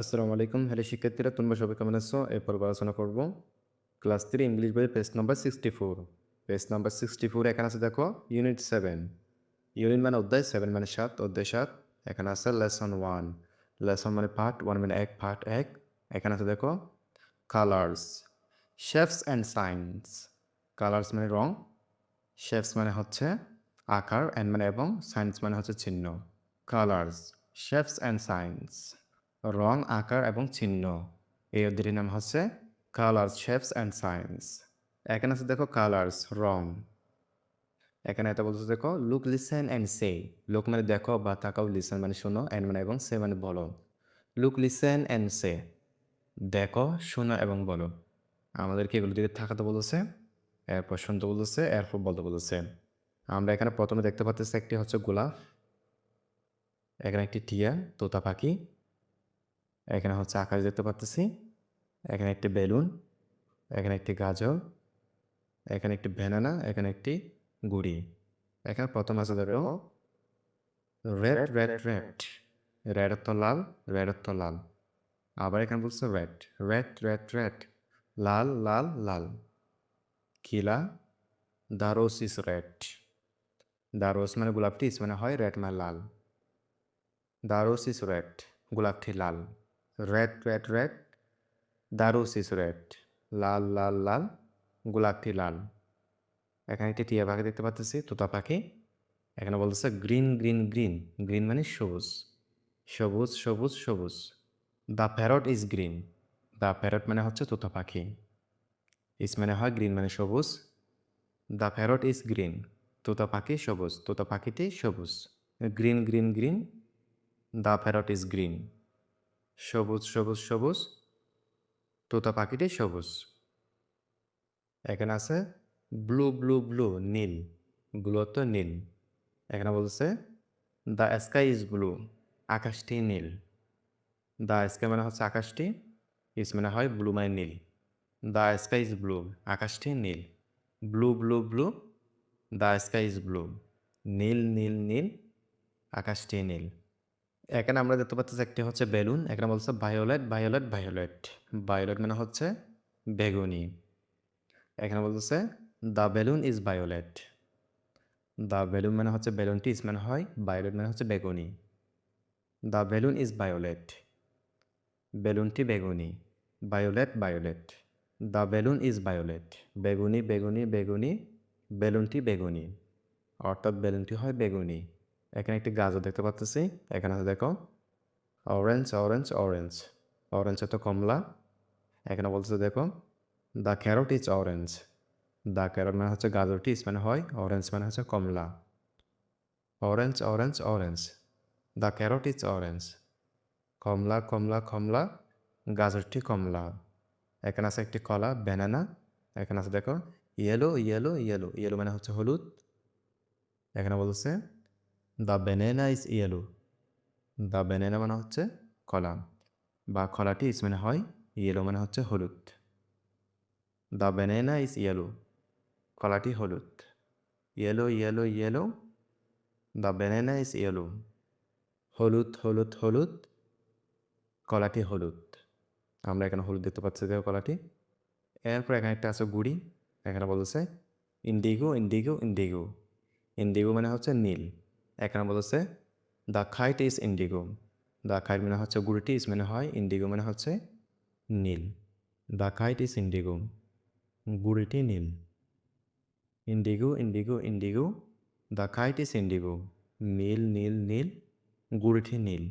আসসালামু আলাইকুম। হ্যালো, শিক্ষার্থীরা, তোমরা সবাই কেমন আছো? এরপর আলোচনা করব। ক্লাস থ্রি, ইংলিশ বইয়ের page number sixty four page number sixty four এখানে আছে, দেখো ইউনিট সেভেন ইউনিট মানে অধ্যায় সেভেন মানে সাত, অধ্যায় সাত। এখানে আছে লেসন ওয়ান লেসন মানে পার্ট ওয়ান মানে এক পার্ট এক। এখানে আছে, দেখো colours shapes and signs colours মানে রং। শেফস মানে হচ্ছে আকার অ্যান্ড মানে এবং সায়েন্স মানে হচ্ছে চিহ্ন। কালার্স শেফস অ্যান্ড সায়েন্স রং, আকার এবং চিহ্ন। এই অধ্যায়টির নাম হচ্ছে কালার্স শেপস অ্যান্ড সায়েন্স এখানে আছে দেখো কালার্স রং। এখানে এটা বলছে দেখো look listen and say look মানে দেখো বা তাকাও লিসেন মানে শোনো অ্যান্ড মানে এবং সে মানে বলো। লুক লিসেন অ্যান্ড সে দেখো, শোনো এবং বলো। আমাদেরকে এগুলো দিকে থাকাতে বলেছে, এরপর শুনতে বলেছে, এরপর বলতে বলেছে। আমরা এখানে প্রথমে দেখতে পাচ্ছি একটি হচ্ছে গোলাপ। এখানে একটি টিয়া, তোতা পাখি। এখানে হচ্ছে আকাশ দেখতে পাচ্তেছি এখানে একটি বেলুন, এখানে একটি গাজর, এখানে একটি ব্যানানা এখানে একটি গুড়ি। এখানে প্রথম আছে ধরো রেড রেড রেড রেড তো লাল রেড তো লাল। আবার এখানে বলছে রেড রেড রেড রেড লাল লাল লাল। কিলা the rose is red the rose মানে গোলাপটি ইস মানে হয় রেড মানে লাল। দ্য রোজ ইজ রেড গোলাপটি লাল। Red red red rose red লাল লাল লাল গোলাপটি লাল। এখানে একটি টিয়া পাখি দেখতে পাচ্ছি তোতা পাখি। এখানে বলতেছে গ্রিন গ্রিন গ্রিন গ্রিন মানে সবুজ। সবুজ সবুজ সবুজ। The parrot is green. The parrot মানে হচ্ছে তোতা পাখি। ইস মানে হয় গ্রিন মানে সবুজ। The parrot is green. তোতা পাখি সবুজ। তোতা পাখিটি সবুজ। Green green green. The parrot is green. সবুজ সবুজ সবুজ। তোতা পাখিটি সবুজ। এখানে আছে ব্লু ব্লু ব্লু, নীল। ব্লু তো নীল। এখানে বলছে, দ্য স্কাই ইজ ব্লু, আকাশটি নীল। দ্য স্কাই মানে হচ্ছে আকাশটি ইস মানে হয় ব্লু মানে নীল। দ্য স্কাই ইজ ব্লু, আকাশটি নীল। Blue blue blue, the sky is blue. নীল নীল নীল, আকাশটি নীল। এখানে আমরা দেখতে পাচ্ছি একটি হচ্ছে বেলুন, এখানে বলছে ভায়োলেট ভায়োলেট ভায়োলেট। ভায়োলেট মানে হচ্ছে বেগুনি। এখানে বলতেছে the balloon is violet. The balloon মানে হচ্ছে বেলুনটি ইস মানে হয়, ভায়োলেট মানে হচ্ছে বেগুনি। The balloon is violet. বেলুনটি বেগুনি। Violet violet. The balloon is violet. বেগুনি বেগুনি বেগুনি। বেলুনটি বেগুনি। অর্থাৎ বেলুনটি হয় বেগুনি। এখানে একটি গাজর দেখতে পাচ্ছি এখানে আছে দেখো অরেঞ্জ অরেঞ্জ অরেঞ্জ অরেঞ্জ তো কমলা। এখানে বলতেছে দেখো the carrot is orange the carrot মানে হচ্ছে গাজরটি, ইস মানে হয় অরেঞ্জ মানে হচ্ছে কমলা। Orange orange orange the carrot is orange কমলা কমলা কমলা। গাজরটি কমলা। এখানে আছে একটি কলা ব্যানানা এখানে আছে দেখো ইয়েলো ইয়েলো ইয়েলো ইয়েলো মানে হচ্ছে হলুদ। এখানে বলছে the banana is yellow the banana মানে হচ্ছে কলা। বা কলাটি ইস মানে হয় ইয়েলো মানে হচ্ছে হলুদ। দ্য ব্যানানা ইজ ইয়েলো কলাটি হলুদ। Yellow yellow yellow the banana is yellow হলুদ হলুদ হলুদ। কলাটি হলুদ। আমরা এখানে হলুদ দেখতে পাচ্ছি, দেখো কলাটি। এরপর এখানে একটা আছে গুড়ি। এখানে বলছে ইন্ডিগো ইন্ডিগো ইন্ডিগো ইন্ডিগো মানে হচ্ছে নীল। এখানে হচ্ছে the kite is indigo the kite মানে হচ্ছে গুড়িটি ইজ মানে হয় ইন্ডিগো মানে হচ্ছে নীল। দ্য খাইট ইজ ইন্ডিগো গুড়িটি নীল। Indigo indigo indigo the kite is indigo নীল নীল নীল. গুড়িটি নীল।